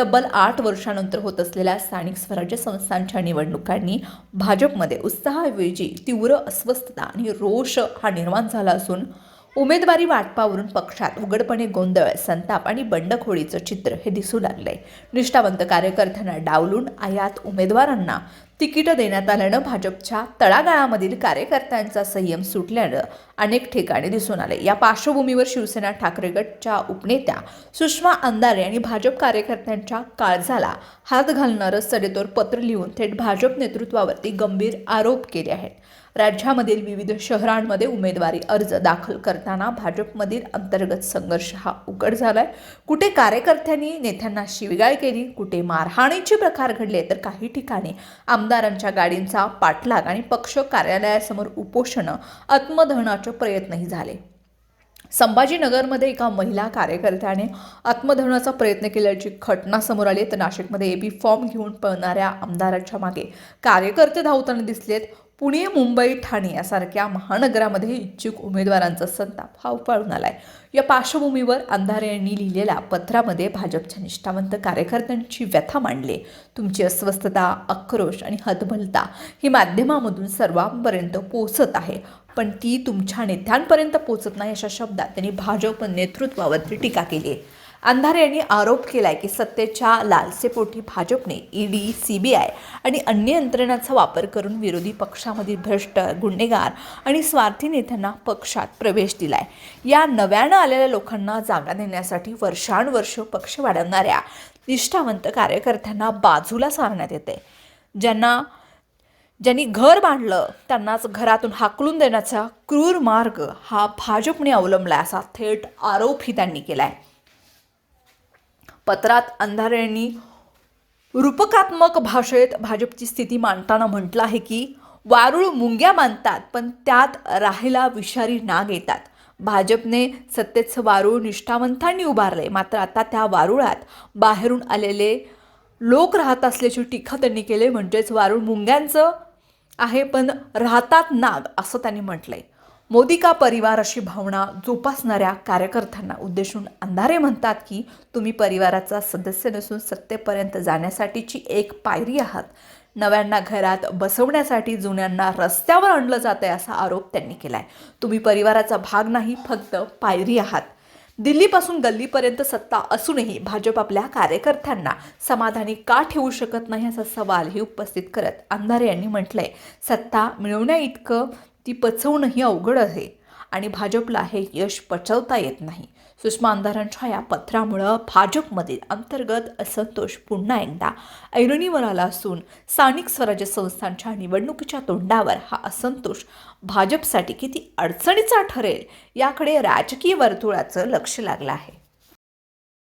तब्बल आठ वर्षानंतर होत असलेल्या स्थानिक स्वराज्य संस्थांच्या निवडणुकांनी भाजपमध्ये उत्साहाऐवजी तीव्र अस्वस्थता आणि रोष हा निर्माण झाला असून उमेदवारी वाटपावरून पक्षात उघडपणे गोंधळ संताप आणि बंडखोरीचं चित्र हे दिसू लागलंय. निष्ठावंत कार्यकर्त्यांना डावलून आयात उमेदवारांना तिकीटं देण्यात आल्यानं भाजपच्या तळागाळामधील कार्यकर्त्यांचा संयम सुटल्यानं अनेक ठिकाणी दिसून आले. या पार्श्वभूमीवर शिवसेना ठाकरे गटच्या उपनेत्या सुषमा अंधारे यांनी भाजप कार्यकर्त्यांच्या काळजाला हात घालणारं सडेतोड पत्र लिहून थेट भाजप नेतृत्वावरती गंभीर आरोप केले आहेत. राज्यामधील विविध शहरांमध्ये उमेदवारी अर्ज दाखल करताना भाजपमधील अंतर्गत संघर्ष हा उघड झालाय. कुठे कार्यकर्त्यांनी नेत्यांना शिवीगाळ केली कुठे मारहाणीचे प्रकार घडले तर काही ठिकाणी आमदारांच्या गाडींचा पाठलाग आणि पक्ष कार्यालयासमोर उपोषणं आत्मदहनाचे प्रयत्नही झाले. संभाजीनगरमध्ये एका महिला कार्यकर्त्याने आत्मदहनाचा प्रयत्न केल्याची घटना समोर आली तर नाशिकमध्ये एबी फॉर्म घेऊन पळणाऱ्या आमदारांच्या मागे कार्यकर्ते धावताना दिसलेत. पुणे मुंबई ठाणे यासारख्या महानगरामध्ये इच्छुक उमेदवारांचा संताप हा उफाळून आलाय. या पार्श्वभूमीवर अंधारे यांनी लिहिलेल्या पत्रामध्ये भाजपच्या निष्ठावंत कार्यकर्त्यांची व्यथा मांडली. तुमची अस्वस्थता आक्रोश आणि हतबलता ही माध्यमामधून सर्वांपर्यंत पोचत आहे. पण ती तुमच्या नेत्यांपर्यंत पोचत नाही अशा शब्दात त्यांनी भाजप नेतृत्वावरती टीका केली. आहे अंधारे यांनी आरोप केलाय की सत्तेच्या लालसेपोटी भाजपने ईडी सीबीआय आणि अन्य यंत्रणांचा वापर करून विरोधी पक्षामधील भ्रष्ट गुन्हेगार आणि स्वार्थी नेत्यांना पक्षात प्रवेश दिलाय. या नव्यानं आलेल्या लोकांना जागा देण्यासाठी वर्षानुवर्ष पक्ष वाढवणाऱ्या निष्ठावंत कार्यकर्त्यांना बाजूला सारण्यात येते ज्यांना ज्यांनी घर बांधलं त्यांनाच घरातून हाकलून देण्याचा क्रूर मार्ग हा भाजपने अवलंबला असा थेट आरोपही त्यांनी केला आहे पत्रात अंधारे यांनी रूपकात्मक भाषेत भाजपची स्थिती मांडताना म्हटलं आहे की वारुळ मुंग्या मानतात पण त्यात राहायला विषारी नाग येतात. भाजपने सत्तेचं वारूळ निष्ठावंतांनी उभारले मात्र आता त्या वारुळात बाहेरून आलेले लोक राहत असल्याची टीका त्यांनी केली म्हणजेच वारुळ मुंग्यांचं आहे पण राहतात नाग असं त्यांनी म्हटलंय. मोदी का परिवार अशी भावना जोपासणाऱ्या कार्यकर्त्यांना उद्देशून अंधारे म्हणतात की तुम्ही परिवाराचा सदस्य नसून सत्तेपर्यंत जाण्यासाठीची एक पायरी आहात. नव्यांना घरात बसवण्यासाठी जुन्यांना रस्त्यावर आणलं जात आहे असा आरोप त्यांनी केला आहे तुम्ही परिवाराचा भाग नाही फक्त पायरी आहात. दिल्लीपासून गल्लीपर्यंत सत्ता असूनही भाजप आपल्या कार्यकर्त्यांना समाधानी का ठेवू शकत नाही असा सवालही उपस्थित करत अंधारे यांनी म्हटलंय. सत्ता मिळवण्या इतकं ती पचवणंही अवघड आहे आणि भाजपला हे यश पचवता येत नाही. सुषमा अंधारांच्या या पत्रामुळं भाजपमधील अंतर्गत असंतोष पुन्हा एकदा ऐरणीवर आला असून स्थानिक स्वराज्य संस्थांच्या निवडणुकीच्या तोंडावर हा असंतोष भाजपसाठी किती अडचणीचा ठरेल याकडे राजकीय वर्तुळाचं लक्ष लागलं आहे.